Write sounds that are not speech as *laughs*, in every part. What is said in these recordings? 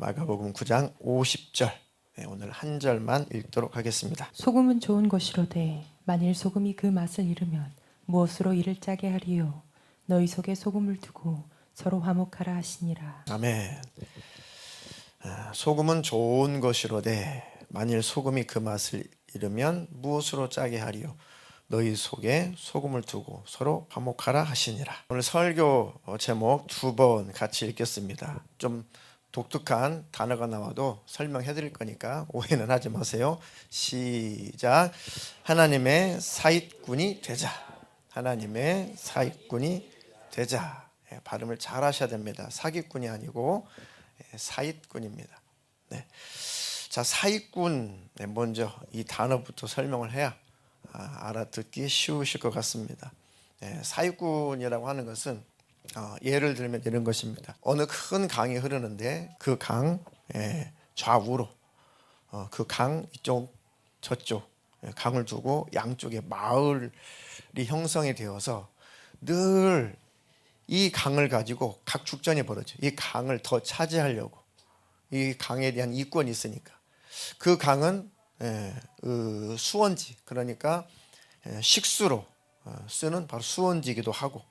마가복음 9장 50절 네, 오늘 한 절만 읽도록 하겠습니다. 소금은 좋은 것이로되 만일 소금이 그 맛을 잃으면 무엇으로 이를 짜게 하리요 너희 속에 소금을 두고 서로 화목하라 하시니라 아멘. 아, 소금은 좋은 것이로되 만일 소금이 그 맛을 잃으면 무엇으로 짜게 하리요? 너희 속에 소금을 두고 서로 화목하라 하시니라. 오늘 설교 어, 제목 두 번 같이 읽겠습니다. 좀 독특한 단어가 나와도 설명해 드릴 거니까 오해는 하지 마세요. 시작. 하나님의 사익꾼이 되자. 하나님의 사익꾼이 되자. 예, 발음을 잘 하셔야 됩니다. 사기꾼이 아니고 예, 사익꾼입니다. 네. 자, 사익꾼 네, 먼저 이 단어부터 설명을 해야 아, 알아듣기 쉬우실 것 같습니다. 예, 사익꾼이라고 하는 것은 어, 예를 들면 이런 것입니다. 어느 큰 강이 흐르는데 그 강 좌우로 어, 그강 이쪽 저쪽 예, 강을 두고 양쪽에 마을이 형성이 되어서 늘 이 강을 가지고 각 축전이 벌어져. 이 강을 더 차지하려고 이 강에 대한 이권이 있으니까 그 강은 예, 그 수원지 그러니까 예, 식수로 어, 쓰는 바로 수원지기도 하고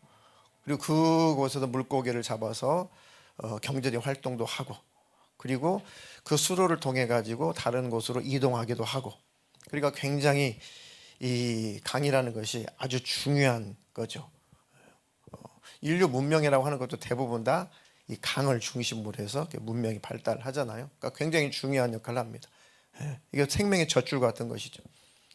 그리고 그곳에서 물고기를 잡아서 어, 경제적 활동도 하고 그리고 그 수로를 통해 가지고 다른 곳으로 이동하기도 하고 그러니까 굉장히 이 강이라는 것이 아주 중요한 거죠. 인류 문명이라고 하는 것도 대부분 다 이 강을 중심으로 해서 문명이 발달하잖아요. 그러니까 굉장히 중요한 역할을 합니다. 예, 이게 생명의 젖줄 같은 것이죠.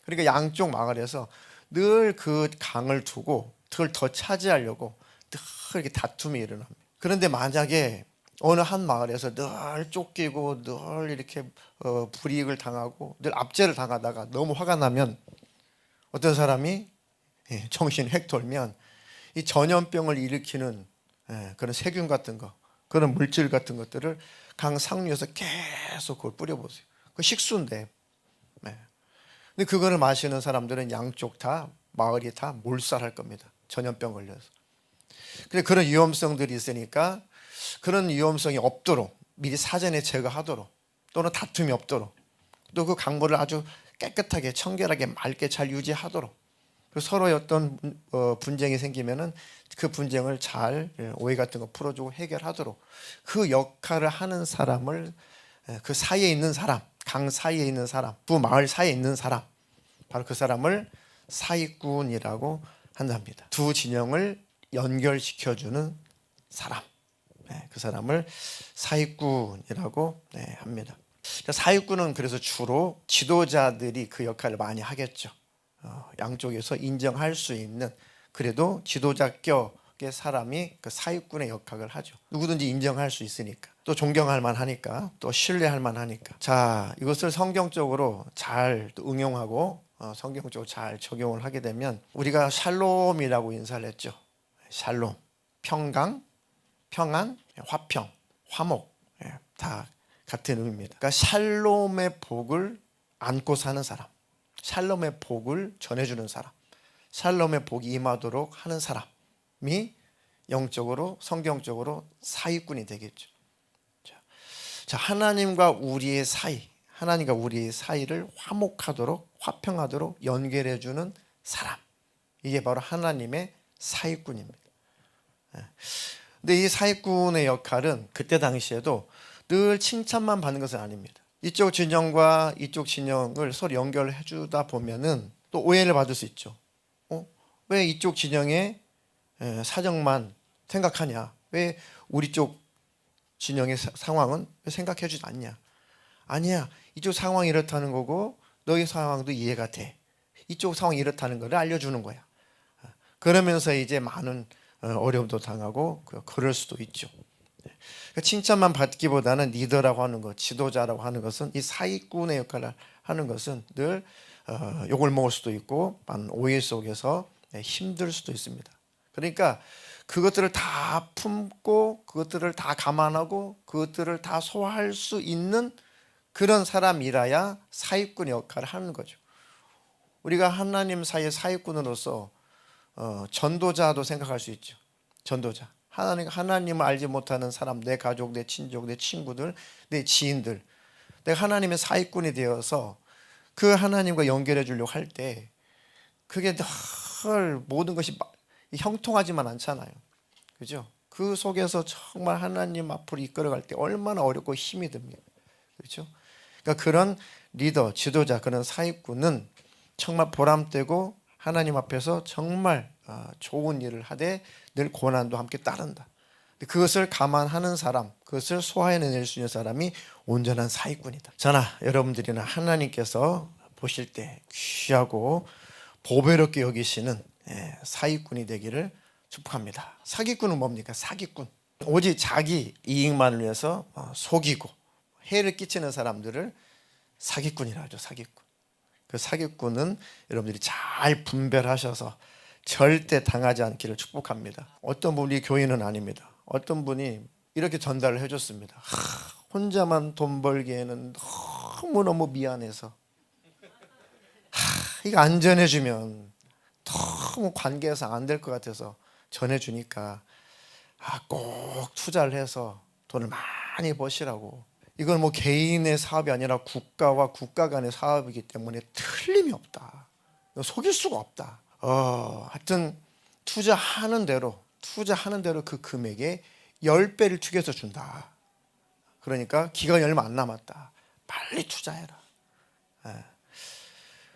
그러니까 양쪽 마을에서 늘 그 강을 두고 그걸 더 차지하려고 늘 이렇게 다툼이 일어납니다. 그런데 만약에 어느 한 마을에서 늘 쫓기고 늘 이렇게 어, 불이익을 당하고 늘 압제를 당하다가 너무 화가 나면 어떤 사람이 예, 정신이 획 돌면 이 전염병을 일으키는 예, 그런 세균 같은 거, 그런 물질 같은 것들을 강 상류에서 계속 그걸 뿌려보세요. 그 식수인데. 네. 근데 그거를 마시는 사람들은 양쪽 다 마을이 다 몰살할 겁니다. 전염병 걸려서. 근데 그런 위험성들이 있으니까 그런 위험성이 없도록 미리 사전에 제거하도록 또는 다툼이 없도록 또 그 강물을 아주 깨끗하게 청결하게 맑게 잘 유지하도록 그 서로의 어떤 어, 분쟁이 생기면은 그 분쟁을 잘 예, 오해 같은 거 풀어주고 해결하도록 그 역할을 하는 사람을 예, 그 사이에 있는 사람, 강 사이에 있는 사람, 두 마을 사이에 있는 사람, 바로 그 사람을 사익꾼이라고 한답니다. 두 진영을 연결시켜주는 사람, 예, 그 사람을 사익꾼이라고 네, 합니다. 사익꾼은 그래서 주로 지도자들이 그 역할을 많이 하겠죠. 어, 양쪽에서 인정할 수 있는 그래도 지도자격의 사람이 그 사육군의 역할을 하죠. 누구든지 인정할 수 있으니까 또 존경할 만하니까 또 신뢰할 만하니까 자 이것을 성경적으로 잘 응용하고 어, 성경적으로 잘 적용을 하게 되면 우리가 샬롬이라고 인사를 했죠. 샬롬 평강 평안 화평 화목 예, 다 같은 의미입니다. 그러니까 샬롬의 복을 안고 사는 사람 샬롬의 복을 전해주는 사람, 샬롬의 복이 임하도록 하는 사람이 영적으로 성경적으로 사위꾼이 되겠죠. 자, 자, 하나님과 우리의 사이, 하나님과 우리의 사이를 화목하도록 화평하도록 연결해 주는 사람, 이게 바로 하나님의 사위꾼입니다. 예. 근데 이 사위꾼의 역할은 그때 당시에도 늘 칭찬만 받는 것은 아닙니다. 이쪽 진영과 이쪽 진영을 서로 연결해 주다 보면은 또 오해를 받을 수 있죠. 어? 왜 이쪽 진영의 사정만 생각하냐? 왜 우리 쪽 진영의 사, 상황은 왜 생각해 주지 않냐? 아니야. 이쪽 상황이 이렇다는 거고 너희 상황도 이해가 돼. 이쪽 상황이 이렇다는 것을 알려주는 거야. 그러면서 이제 많은 어, 어려움도 당하고 그럴 수도 있죠. 그러니까 칭찬만 받기보다는 리더라고 하는 것, 지도자라고 하는 것은 이 사기꾼의 역할을 하는 것은 늘 어, 욕을 먹을 수도 있고 오해 속에서 네, 힘들 수도 있습니다. 그러니까 그것들을 다 품고 그것들을 다 감안하고 그것들을 다 소화할 수 있는 그런 사람이라야 사익꾼 역할을 하는 거죠. 우리가 하나님 사이의 사익꾼으로서 어, 전도자도 생각할 수 있죠. 전도자. 하나님 하나님을 알지 못하는 사람, 내 가족, 내 친족, 내 친구들, 내 지인들, 내가 하나님의 사익꾼이 되어서 그 하나님과 연결해 주려고 할 때 그게 늘 모든 것이 막 형통하지만 않잖아요. 그죠? 그 속에서 정말 하나님 앞으로 이끌어갈 때 얼마나 어렵고 힘이 듭니까? 그렇죠? 그러니까 그런 리더, 지도자, 그런 사익꾼은 정말 보람되고 하나님 앞에서 정말 아, 좋은 일을 하되 늘 고난도 함께 따른다. 그것을 감안하는 사람, 그것을 소화해낼 수 있는 사람이 온전한 사익꾼이다. 저나 여러분들이나 하나님께서 보실 때 귀하고 보배롭게 여기시는 예, 사익꾼이 되기를 축복합니다. 사기꾼은 뭡니까? 사기꾼. 오직 자기 이익만을 위해서 어, 속이고 해를 끼치는 사람들을 사기꾼이라 하죠. 사기꾼. 그 사기꾼은 여러분들이 잘 분별하셔서 절대 당하지 않기를 축복합니다. 어떤 분이 교인은 아닙니다. 어떤 분이 이렇게 전달을 해줬습니다. 하, 혼자만 돈 벌기에는 너무 너무 미안해서 하, 이거 안 전해주면 너무 관계상 안될 것 같아서 전해주니까 아, 꼭 투자를 해서 돈을 많이 버시라고. 이건 뭐 개인의 사업이 아니라 국가와 국가 간의 사업이기 때문에 틀림이 없다. 속일 수가 없다. 어, 하여튼 투자하는 대로 투자하는 대로 그 금액의 10배를 추겨서 준다. 그러니까 기간이 얼마 안 남았다. 빨리 투자해라. 예.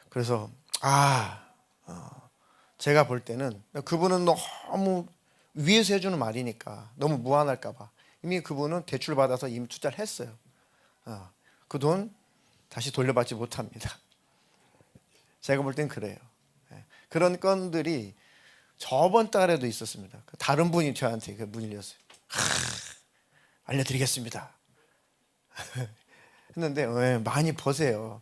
그래서 아 어, 제가 볼 때는 그분은 너무 위에서 해주는 말이니까 너무 무한할까봐 이미 그분은 대출 받아서 이미 투자를 했어요. 어, 그돈 다시 돌려받지 못합니다. *laughs* 제가 볼 땐 그래요. 예. 그런 건들이 저번 달에도 있었습니다. 그 다른 분이 저한테 그 문의였어요. 알려드리겠습니다. *laughs* 했는데 왜 많이 버세요.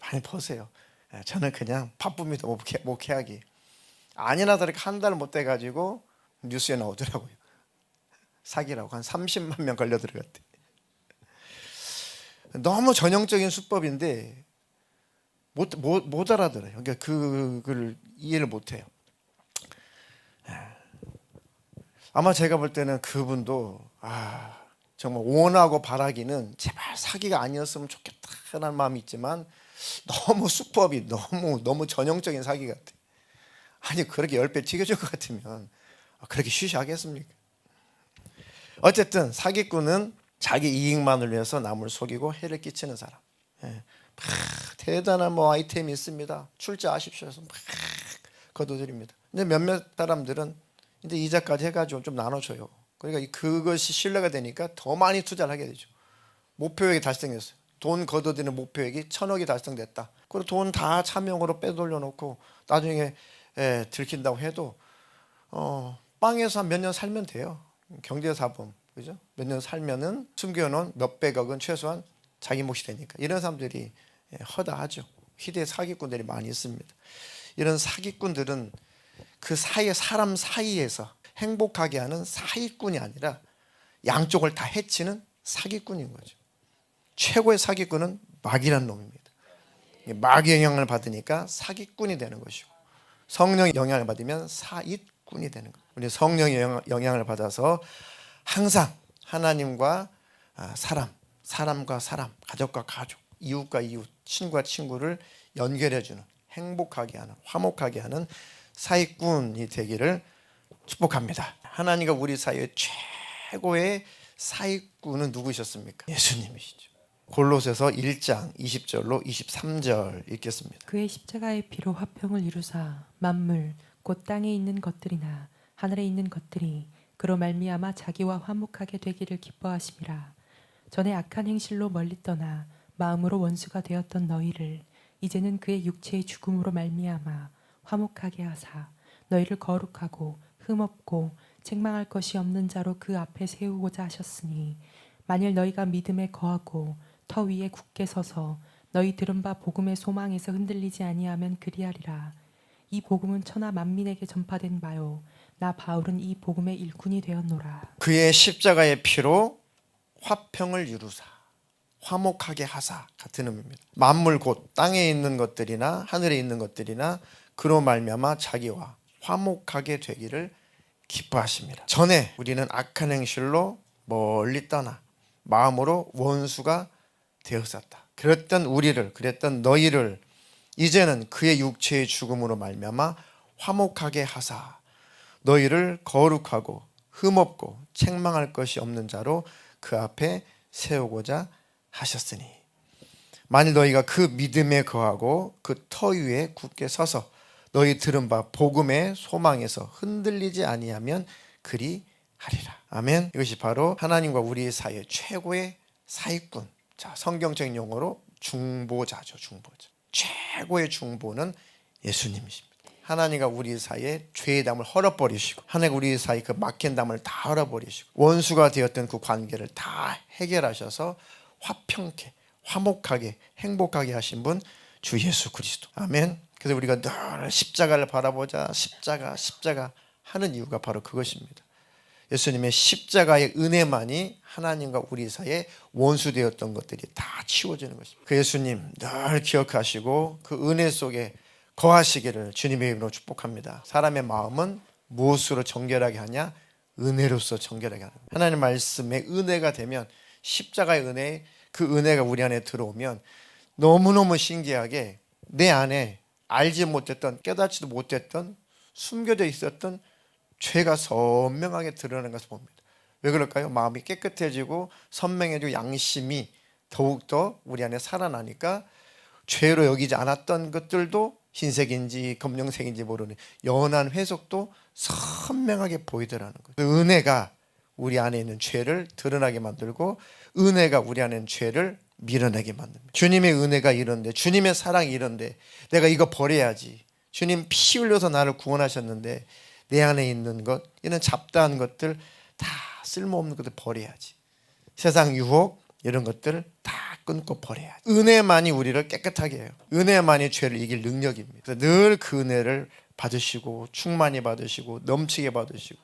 많이 버세요. 예, 저는 그냥 바쁩니다. 목회, 목회하기. 아니나 다를까 한달 못 돼가지고 뉴스에 나오더라고요. *laughs* 사기라고 한 30만 명 걸려 들어갔대. 너무 전형적인 수법인데 못, 못, 못 알아들어요. 그러니까 그걸 이해를 못 해요. 아마 제가 볼 때는 그분도 아 정말 원하고 바라기는 제발 사기가 아니었으면 좋겠다라는 마음이 있지만 너무 수법이 너무 너무 전형적인 사기 같아. 아니 그렇게 열 배 튀겨줄 것 같으면 그렇게 쉬쉬 하겠습니까? 어쨌든 사기꾼은 자기 이익만을 위해서 남을 속이고 해를 끼치는 사람. 예. 막 대단한 뭐 아이템이 있습니다. 출자하십시오 해서 막 거둬들입니다. 근데 몇몇 사람들은 이제 이자까지 해가지고 좀 나눠줘요. 그러니까 이- 그것이 신뢰가 되니까 더 많이 투자를 하게 되죠. 목표액이 달성했어요. 돈 거둬들이는 목표액이 천억이 달성됐다. 그리고 돈 다 차명으로 빼돌려 놓고 나중에 예, 들킨다고 해도 어, 빵에서 한몇년 살면 돼요. 경제사범 그죠? 몇 년 살면은 숨겨놓은 몇백억은 최소한 자기 몫이 되니까 이런 사람들이 예, 허다하죠. 희대 사기꾼들이 많이 있습니다. 이런 사기꾼들은 그 사이에 사람 사이에서 행복하게 하는 사기꾼이 아니라 양쪽을 다 해치는 사기꾼인 거죠. 최고의 사기꾼은 마귀라는 놈입니다. 마귀 영향을 받으니까 사기꾼이 되는 것이고 성령 영향을 받으면 사익꾼이 되는 거예요. 우리 성령 영- 영향을 받아서 항상 하나님과 아, 사람, 사람과 사람, 가족과 가족, 이웃과 이웃, 친구와 친구를 연결해주는 행복하게 하는 화목하게 하는 사익꾼이 되기를 축복합니다. 하나님과 우리 사이의 최고의 사익꾼은 누구셨습니까? 예수님이시죠. 골로새서 1장 20절로 23절 읽겠습니다. 그의 십자가의 피로 화평을 이루사 만물 곧 땅에 있는 것들이나 하늘에 있는 것들이 그로 말미암아 자기와 화목하게 되기를 기뻐하심이라 전에 악한 행실로 멀리 떠나 마음으로 원수가 되었던 너희를 이제는 그의 육체의 죽음으로 말미암아 화목하게 하사 너희를 거룩하고 흠없고 책망할 것이 없는 자로 그 앞에 세우고자 하셨으니 만일 너희가 믿음에 거하고 터 위에 굳게 서서 너희 들은 바 복음의 소망에서 흔들리지 아니하면 그리하리라. 이 복음은 천하 만민에게 전파된 바요. 나 바울은 이 복음의 일꾼이 되었노라. 그의 십자가의 피로 화평을 이루사 화목하게 하사 같은 의미입니다. 만물 곧 땅에 있는 것들이나 하늘에 있는 것들이나 그로 말미암아 자기와 화목하게 되기를 기뻐하십니다. 전에 우리는 악한 행실로 멀리 떠나 마음으로 원수가 되었었다. 그랬던 우리를 그랬던 너희를 이제는 그의 육체의 죽음으로 말미암아 화목하게 하사 너희를 거룩하고 흠없고 책망할 것이 없는 자로 그 앞에 세우고자 하셨으니 만일 너희가 그 믿음에 거하고 그 터 위에 굳게 서서 너희 들은 바 복음의 소망에서 흔들리지 아니하면 그리 하리라. 아멘. 이것이 바로 하나님과 우리 사이의 최고의 사익군. 자, 성경적 용어로 중보자죠, 중보자. 최고의 중보는 예수님이십니다. 하나님과 우리 사이의 죄의 담을 헐어버리시고 하나님과 우리 사이 그 막힌 담을 다 헐어버리시고 원수가 되었던 그 관계를 다 해결하셔서 화평케 화목하게 행복하게 하신 분 주 예수 그리스도. 아멘. 그래서 우리가 늘 십자가를 바라보자 십자가 십자가 하는 이유가 바로 그것입니다. 예수님의 십자가의 은혜만이 하나님과 우리 사이에 원수되었던 것들이 다 치워지는 것입니다. 그 예수님 늘 기억하시고 그 은혜 속에 거하시기를 주님의 이름으로 축복합니다. 사람의 마음은 무엇으로 정결하게 하냐? 은혜로서 정결하게 하는. 하나님 말씀의 은혜가 되면 십자가의 은혜 그 은혜가 우리 안에 들어오면 너무너무 신기하게 내 안에 알지 못했던 깨닫지도 못했던 숨겨져 있었던 죄가 선명하게 드러나는 것을 봅니다. 왜 그럴까요? 마음이 깨끗해지고 선명해지고 양심이 더욱더 우리 안에 살아나니까 죄로 여기지 않았던 것들도 흰색인지 검정색인지 모르는 연한 회색도 선명하게 보이더라는 거예요. 은혜가 우리 안에 있는 죄를 드러나게 만들고 은혜가 우리 안에 있는 죄를 밀어내게 만듭니다. 주님의 은혜가 이런데 주님의 사랑이 이런데 내가 이거 버려야지. 주님 피 흘려서 나를 구원하셨는데 내 안에 있는 것 이런 잡다한 것들 다 쓸모없는 것들 버려야지. 세상 유혹 이런 것들을 다 끊고 버려야지. 은혜만이 우리를 깨끗하게 해요. 은혜만이 죄를 이길 능력입니다. 늘 그 은혜를 받으시고 충만히 받으시고 넘치게 받으시고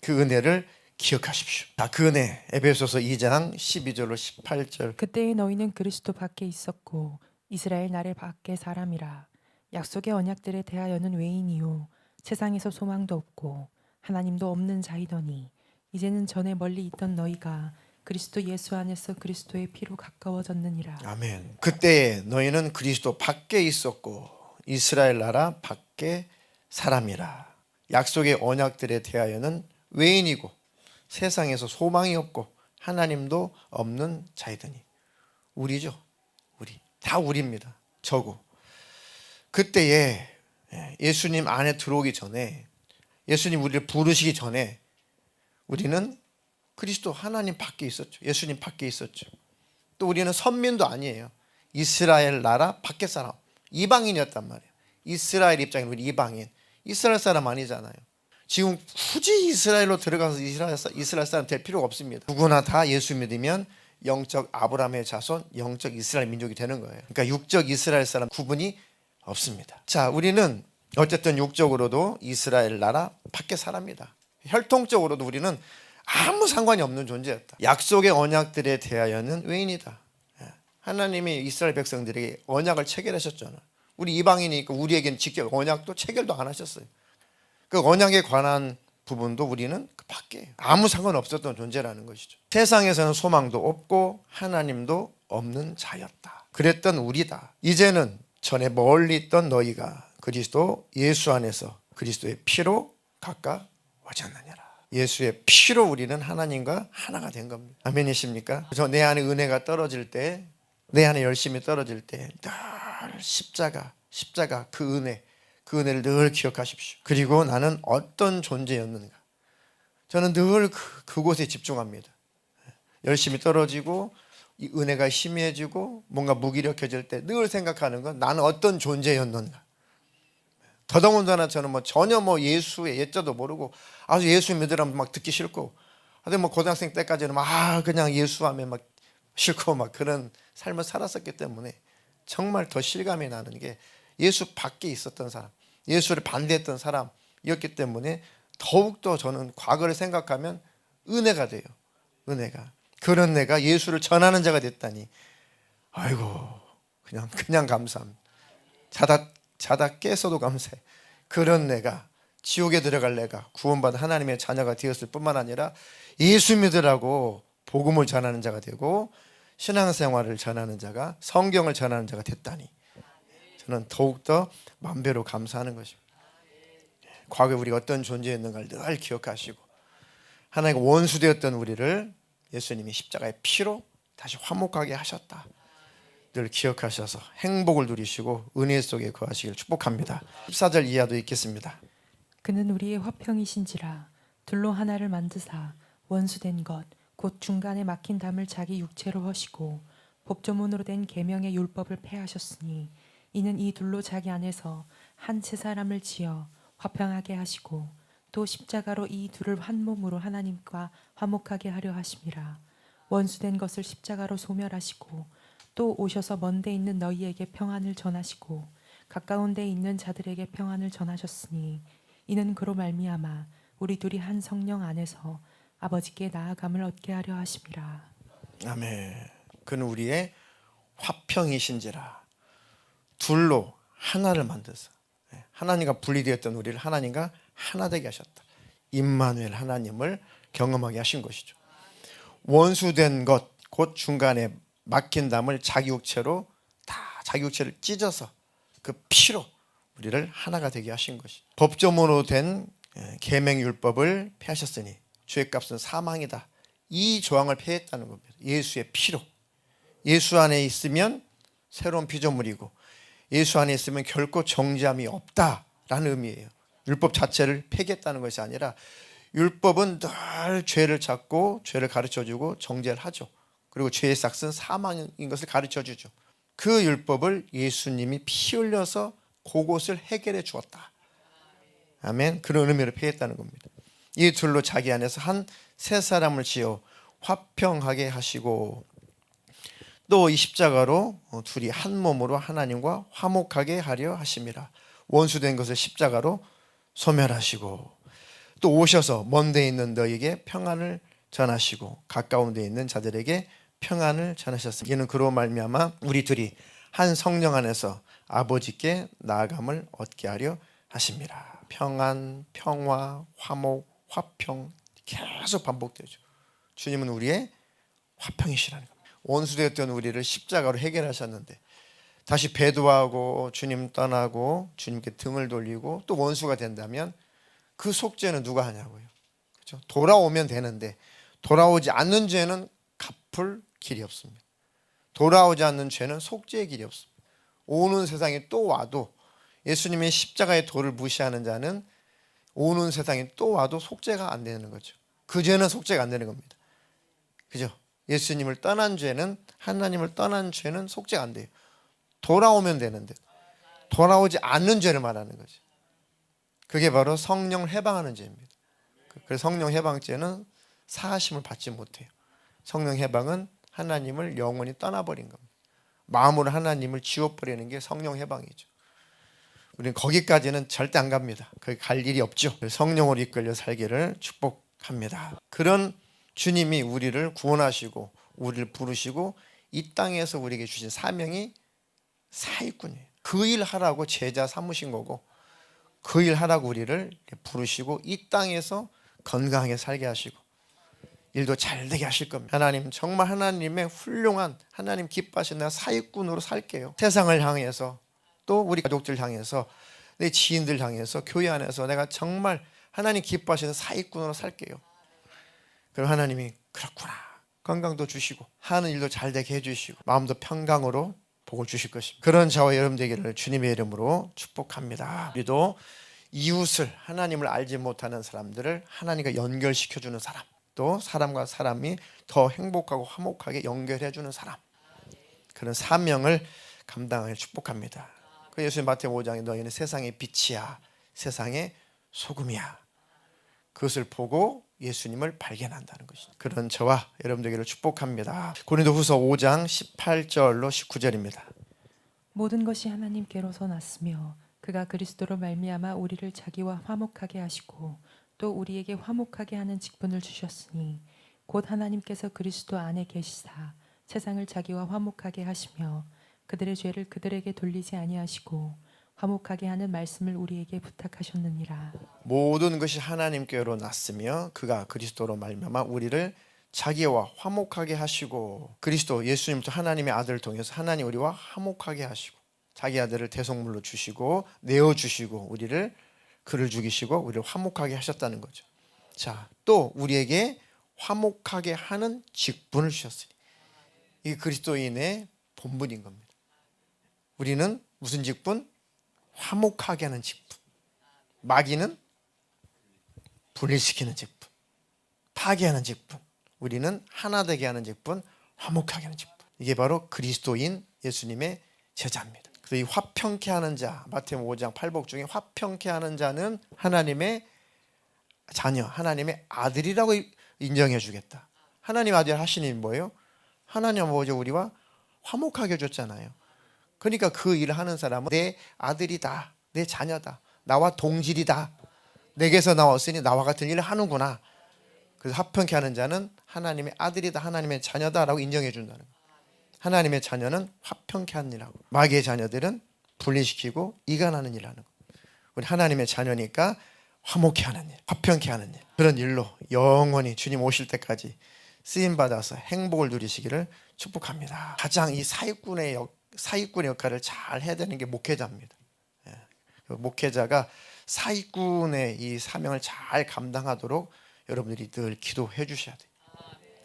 그 은혜를 기억하십시오. 자, 그 은혜 에베소서 2장 12절로 18절 그때에 너희는 그리스도 밖에 있었고 이스라엘 나라의 밖에 사람이라 약속의 언약들에 대하여는 외인이요 세상에서 소망도 없고 하나님도 없는 자이더니 이제는 전에 멀리 있던 너희가 그리스도 예수 안에서 그리스도의 피로 가까워졌느니라 아멘. 그때 너희는 그리스도 밖에 있었고 이스라엘 나라 밖에 사람이라. 약속의 언약들에 대하여는 외인이고 세상에서 소망이 없고 하나님도 없는 자이더니 우리죠. 우리 다 우리입니다. 저고. 그때에 예수님 안에 들어오기 전에 예수님 우리를 부르시기 전에 우리는 그리스도 하나님 밖에 있었죠. 예수님 밖에 있었죠. 또 우리는 선민도 아니에요. 이스라엘 나라 밖에 사람, 이방인이었단 말이에요. 이스라엘 입장에 우리 이방인, 이스라엘 사람 아니잖아요. 지금 굳이 이스라엘로 들어가서 이스라엘, 사- 이스라엘 사람 될 필요가 없습니다. 누구나 다 예수 믿으면 영적 아브라함의 자손, 영적 이스라엘 민족이 되는 거예요. 그러니까 육적 이스라엘 사람 구분이 없습니다. 자, 우리는 어쨌든 육적으로도 이스라엘 나라 밖에 사람이다. 혈통적으로도 우리는 아무 상관이 없는 존재였다. 약속의 언약들에 대하여는 외인이다. 예. 하나님이 이스라엘 백성들에게 언약을 체결하셨잖아. 우리 이방인이니까 우리에게는 직접 언약도 체결도 안 하셨어요. 그 언약에 관한 부분도 우리는 그 밖에 아무 상관 없었던 존재라는 것이죠. 세상에서는 소망도 없고 하나님도 없는 자였다. 그랬던 우리다. 이제는 전에 멀리 있던 너희가 그리스도 예수 안에서 그리스도의 피로 가까워졌느니라. 예수의 피로 우리는 하나님과 하나가 된 겁니다. 아멘이십니까? 저 내 안에 은혜가 떨어질 때, 내 안에 열심이 떨어질 때, 늘 십자가, 십자가 그 은혜, 그 은혜를 늘 기억하십시오. 그리고 나는 어떤 존재였는가? 저는 늘 그, 그곳에 집중합니다. 열심히 떨어지고 이 은혜가 희미해지고 뭔가 무기력해질 때 늘 생각하는 건 나는 어떤 존재였는가? 더더군다나 저는 뭐 전혀 뭐 예수의 예자도 모르고 아주 예수 믿으라면 막 듣기 싫고 하여튼 뭐 고등학생 때까지는 막아 그냥 예수 하면 막 싫고 막 그런 삶을 살았었기 때문에 정말 더 실감이 나는 게 예수 밖에 있었던 사람, 예수를 반대했던 사람이었기 때문에 더욱더 저는 과거를 생각하면 은혜가 돼요. 은혜가. 그런 내가 예수를 전하는 자가 됐다니. 아이고, 그냥, 그냥 감사합니다. 자다, 자다 깨서도 감사해. 그런 내가 지옥에 들어갈 내가 구원받은 하나님의 자녀가 되었을 뿐만 아니라 예수 믿으라고 복음을 전하는 자가 되고 신앙생활을 전하는 자가 성경을 전하는 자가 됐다니 저는 더욱더 만배로 감사하는 것입니다. 과거에 우리가 어떤 존재였는가를 늘 기억하시고 하나님과 원수되었던 우리를 예수님이 십자가의 피로 다시 화목하게 하셨다. 늘 기억하셔서 행복을 누리시고 은혜 속에 거하시길 축복합니다. 14절 이하도 읽겠습니다. 그는 우리의 화평이신지라 둘로 하나를 만드사 원수된 것 곧 중간에 막힌 담을 자기 육체로 허시고 법조문으로 된 계명의 율법을 폐하셨으니 이는 이 둘로 자기 안에서 한 세 사람을 지어 화평하게 하시고 또 십자가로 이 둘을 한 몸으로 하나님과 화목하게 하려 하심이라 원수된 것을 십자가로 소멸하시고 또 오셔서 먼데 있는 너희에게 평안을 전하시고 가까운 데 있는 자들에게 평안을 전하셨으니 이는 그로 말미암아 우리 둘이 한 성령 안에서 아버지께 나아감을 얻게 하려 하심이라. 아멘. 그는 우리의 화평이신지라 둘로 하나를 만드서 예, 하나님과 분리되었던 우리를 하나님과 하나 되게 하셨다. 임마누엘 하나님을 경험하게 하신 것이죠. 원수된 것 곧 중간에 막힌 담을 자기 육체로 다 자기 육체를 찢어서 그 피로 우리를 하나가 되게 하신 것이. 법조문으로 된 예, 계명 율법을 폐하셨으니 죄의 값은 사망이다. 이 조항을 폐했다는 겁니다. 예수의 피로. 예수 안에 있으면 새로운 피조물이고 예수 안에 있으면 결코 정죄함이 없다라는 의미예요. 율법 자체를 폐겠다는 것이 아니라 율법은 늘 죄를 찾고 죄를 가르쳐 주고 정죄를 하죠. 그리고 죄의 삭은 사망인 것을 가르쳐 주죠. 그 율법을 예수님이 피 흘려서 그곳을 해결해 주었다. 아멘. 그런 의미로 폐했다는 겁니다. 이 둘로 자기 안에서 한 세 사람을 지어 화평하게 하시고 또 이 십자가로 어, 둘이 한 몸으로 하나님과 화목하게 하려 하심이라. 원수된 것을 십자가로 소멸하시고 또 오셔서 먼 데 있는 너에게 평안을 전하시고 가까운 데 있는 자들에게 평안을 전하셨습니다. 이는 그로 말미암아 우리 둘이 한 성령 안에서 아버지께 나아감을 얻게 하려 하십니다. 평안, 평화, 화목, 화평 계속 반복되죠. 주님은 우리의 화평이시라는 겁니다. 원수되었던 우리를 십자가로 해결하셨는데 다시 배도하고 주님 떠나고 주님께 등을 돌리고 또 원수가 된다면 그 속죄는 누가 하냐고요. 그렇죠? 돌아오면 되는데 돌아오지 않는 죄는 갚을 길이 없습니다. 돌아오지 않는 죄는 속죄의 길이 없습니다. 오는 세상에 또 와도 예수님의 십자가의 도를 무시하는 자는 오는 세상에 또 와도 속죄가 안 되는 거죠. 그 죄는 속죄가 안 되는 겁니다. 그죠? 예수님을 떠난 죄는 하나님을 떠난 죄는 속죄가 안 돼요. 돌아오면 되는데 돌아오지 않는 죄를 말하는 거죠. 그게 바로 성령을 해방하는 죄입니다. 그래서 성령 해방죄는 사하심을 받지 못해요. 성령 해방은 하나님을 영원히 떠나버린 겁니다. 마음으로 하나님을 지워버리는 게 성령 해방이죠. 우리는 거기까지는 절대 안 갑니다. 거기 갈 일이 없죠. 성령으로 이끌려 살기를 축복합니다. 그런 주님이 우리를 구원하시고 우리를 부르시고 이 땅에서 우리에게 주신 사명이 사익꾼이에요. 그 일 하라고 제자 삼으신 거고 그 일 하라고 우리를 부르시고 이 땅에서 건강하게 살게 하시고 일도 잘 되게 하실 겁니다. 하나님 정말 하나님의 훌륭한 하나님 기뻐하신 나 사익꾼으로 살게요. 세상을 향해서 또 우리 가족들 향해서 내 지인들 향해서 교회 안에서 내가 정말 하나님 기뻐하시는 사익꾼으로 살게요. 그럼 하나님이 그렇구나 건강도 주시고 하는 일도 잘 되게 해주시고 마음도 평강으로 복을 주실 것입니다. 그런 저와 여러분 되기를 주님의 이름으로 축복합니다. 우리도 이웃을 하나님을 알지 못하는 사람들을 하나님과 연결시켜 주는 사람 또 사람과 사람이 더 행복하고 화목하게 연결해 주는 사람 그런 사명을 감당하길 축복합니다. 그 예수님 마태복음 5장에 너희는 세상의 빛이야 세상의 소금이야 그것을 보고 예수님을 발견한다는 것입니다. 그런 저와 여러분 되기를 축복합니다. 고린도후서 5장 18절로 19절입니다. 모든 것이 하나님께로서 났으며 그가 그리스도로 말미암아 우리를 자기와 화목하게 하시고 또 우리에게 화목하게 하는 직분을 주셨으니 곧 하나님께서 그리스도 안에 계시사 세상을 자기와 화목하게 하시며 그들의 죄를 그들에게 돌리지 아니하시고 화목하게 하는 말씀을 우리에게 부탁하셨느니라. 모든 것이 하나님께로 났으며 그가 그리스도로 말미암아 우리를 자기와 화목하게 하시고 그리스도 예수님도 하나님의 아들을 통해서 하나님 우리와 화목하게 하시고 자기 아들을 대속물로 주시고 내어 주시고 우리를 그를 죽이시고 우리를 화목하게 하셨다는 거죠. 자, 또 우리에게 화목하게 하는 직분을 주셨으니 이게 그리스도인의 본분인 겁니다. 우리는 무슨 직분? 화목하게 하는 직분. 마귀는 분리시키는 직분, 파괴하는 직분, 우리는 하나 되게 하는 직분, 화목하게 하는 직분. 이게 바로 그리스도인 예수님의 제자입니다. 그래서 이 화평케 하는 자, 마태복음 5장 8복 중에 화평케 하는 자는 하나님의 자녀, 하나님의 아들이라고 인정해 주겠다. 하나님 아들 하시는 뭐예요? 하나님 아버지 우리와 화목하게 해줬잖아요. 그러니까 그 일을 하는 사람은 내 아들이다, 내 자녀다, 나와 동질이다. 내게서 나왔으니 나와 같은 일을 하는구나. 그래서 합평케 하는 자는 하나님의 아들이다, 하나님의 자녀다라고 인정해 준다는 거예요. 하나님의 자녀는 화평케 하는 일하고 마귀의 자녀들은 분리시키고 이간하는 일을 하는 거예요. 우리 하나님의 자녀니까 화목케 하는 일, 화평케 하는 일 그런 일로 영원히 주님 오실 때까지 쓰임 받아서 행복을 누리시기를 축복합니다. 가장 이 사익군의 역, 사익군의 역할을 잘 해야 되는 게 목회자입니다. 예. 그 목회자가 사익군의 이 사명을 잘 감당하도록 여러분들이 늘 기도해 주셔야 돼요.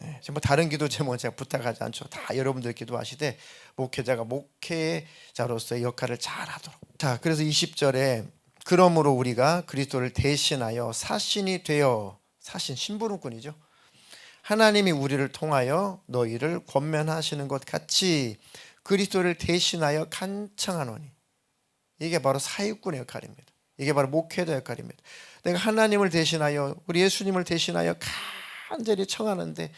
예, 지금 뭐 다른 기도 제목은 제가 부탁하지 않죠. 다 여러분들 기도하시되 목회자가 목회자로서의 역할을 잘 하도록. 자, 그래서 20절에 그러므로 우리가 그리스도를 대신하여 사신이 되어 사신 신부름꾼이죠. 하나님이 우리를 통하여 너희를 권면하시는 것 같이 그리스도를 대신하여 간청하노니 이게 바로 사육꾼의 역할입니다. 이게 바로 목회자 역할입니다. 내가 하나님을 대신하여 우리 예수님을 대신하여 간 절히 청하는데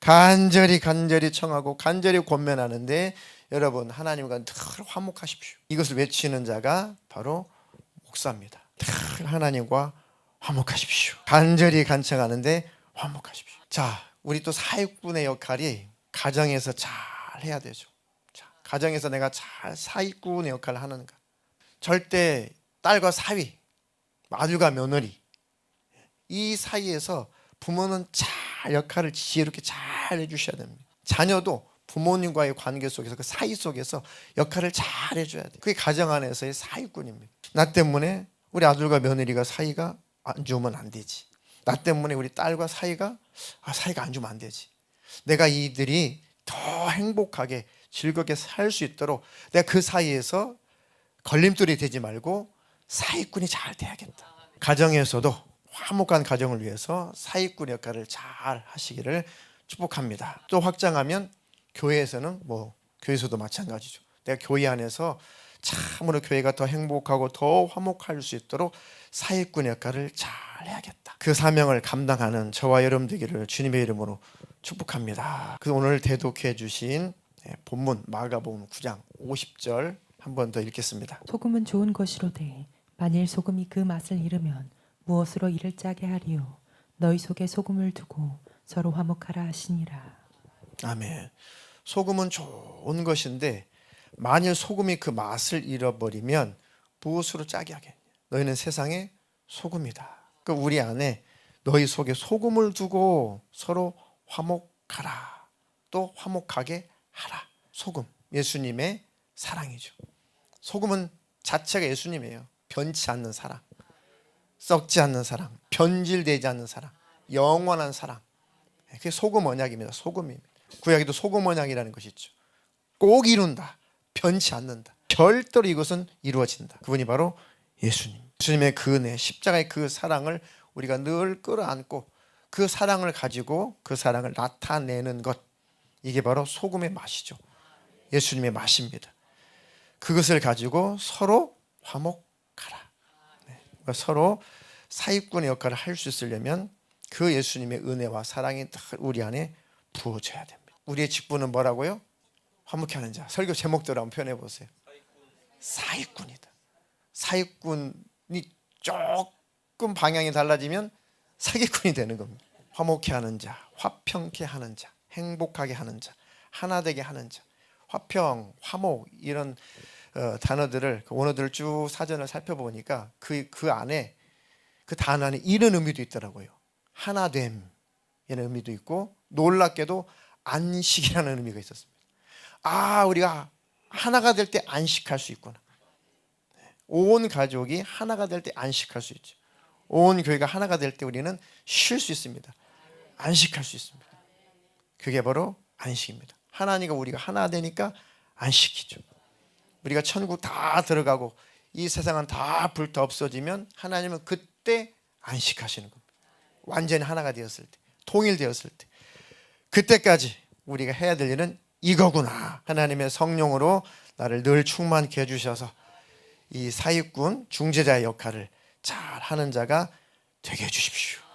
간절히 간절히 청하고 간절히 권면하는데 여러분 하나님과 늘 화목하십시오. 이것을 외치는 자가 바로 목사입니다. 늘 하나님과 화목하십시오. 간절히 간청하는데 화목하십시오. 자, 우리 또 사육꾼의 역할이 가정에서 잘 해야 되죠. 자, 가정에서 내가 잘 사육꾼의 역할을 하는가? 절대 딸과 사위, 아들과 며느리 이 사이에서 부모는 잘 역할을 지혜롭게 잘 해주셔야 됩니다. 자녀도 부모님과의 관계 속에서 그 사이 속에서 역할을 잘 해줘야 돼. 그게 가정 안에서의 사위꾼입니다. 나 때문에 우리 아들과 며느리가 사이가 안 좋으면 안 되지. 나 때문에 우리 딸과 사이가 아, 사이가 안 좋으면 안 되지. 내가 이들이 더 행복하게 즐겁게 살 수 있도록 내가 그 사이에서 걸림돌이 되지 말고 사위꾼이 잘 돼야겠다. 가정에서도 화목한 가정을 위해서 사위꾼 역할을 잘 하시기를 축복합니다. 또 확장하면 교회에서는 뭐 교회에서도 마찬가지죠. 내가 교회 안에서 참으로 교회가 더 행복하고 더 화목할 수 있도록 사회꾼 역할을 잘 해야겠다. 그 사명을 감당하는 저와 여러분 되기를 주님의 이름으로 축복합니다. 그 오늘 대독해 주신 예, 본문 마가복음 9장 50절 한 번 더 읽겠습니다. 소금은 좋은 것이로되 만일 소금이 그 맛을 잃으면 무엇으로 이를 짜게 하리요 너희 속에 소금을 두고 서로 화목하라 하시니라 아멘. 소금은 좋은 것인데 만일 소금이 그 맛을 잃어버리면 무엇으로 짜게 하겠냐? 너희는 세상의 소금이다. 그 우리 안에 너희 속에 소금을 두고 서로 화목하라. 또 화목하게 하라. 소금 예수님의 사랑이죠. 소금은 자체가 예수님이에요. 변치 않는 사랑, 썩지 않는 사랑, 변질되지 않는 사랑, 영원한 사랑. 그게 소금 언약입니다. 소금입니다. 구약에도 소금 언약이라는 것이 있죠. 꼭 이룬다. 변치 않는다. 절대로 이것은 이루어진다. 그분이 바로 예수님. 예수님의 그 은혜, 십자가의 그 사랑을 우리가 늘 끌어안고 그 사랑을 가지고 그 사랑을 나타내는 것. 이게 바로 소금의 맛이죠. 예수님의 맛입니다. 그것을 가지고 서로. 네. 그러니까 서로 사입꾼의 역할을 할 수 있으려면 그 예수님의 은혜와 사랑이 늘 우리 안에 부어져야 됩니다. 우리의 직분은 뭐라고요? 화목케 하는 자. 설교 제목대로 한번 표현해 보세요. 사익꾼이다. 사익꾼이 조금 방향이 달라지면 사기꾼이 되는 겁니다. 화목케 하는 자, 화평케 하는 자, 행복하게 하는 자, 하나 되게 하는 자. 화평, 화목 이런 어, 단어들을 그 원어들을 쭉 사전을 살펴보니까 그그 안에 그 단어 안에 이런 의미도 있더라고요. 하나됨 이런 의미도 있고 놀랍게도 안식이라는 의미가 있었습니다. 아 우리가 하나가 될 때 안식할 수 있구나. 온 가족이 하나가 될 때 안식할 수 있죠. 온 교회가 하나가 될 때 우리는 쉴 수 있습니다. 안식할 수 있습니다. 그게 바로 안식입니다. 하나님과 우리가 하나 되니까 안식이죠. 우리가 천국 다 들어가고 이 세상은 다 불타 없어지면 하나님은 그때 안식하시는 겁니다. 완전히 하나가 되었을 때, 통일되었을 때, 그때까지 우리가 해야 될 일은 이거구나. 하나님의 성령으로 나를 늘 충만케 해주셔서 이 사익군 중재자의 역할을 잘 하는 자가 되게 해주십시오.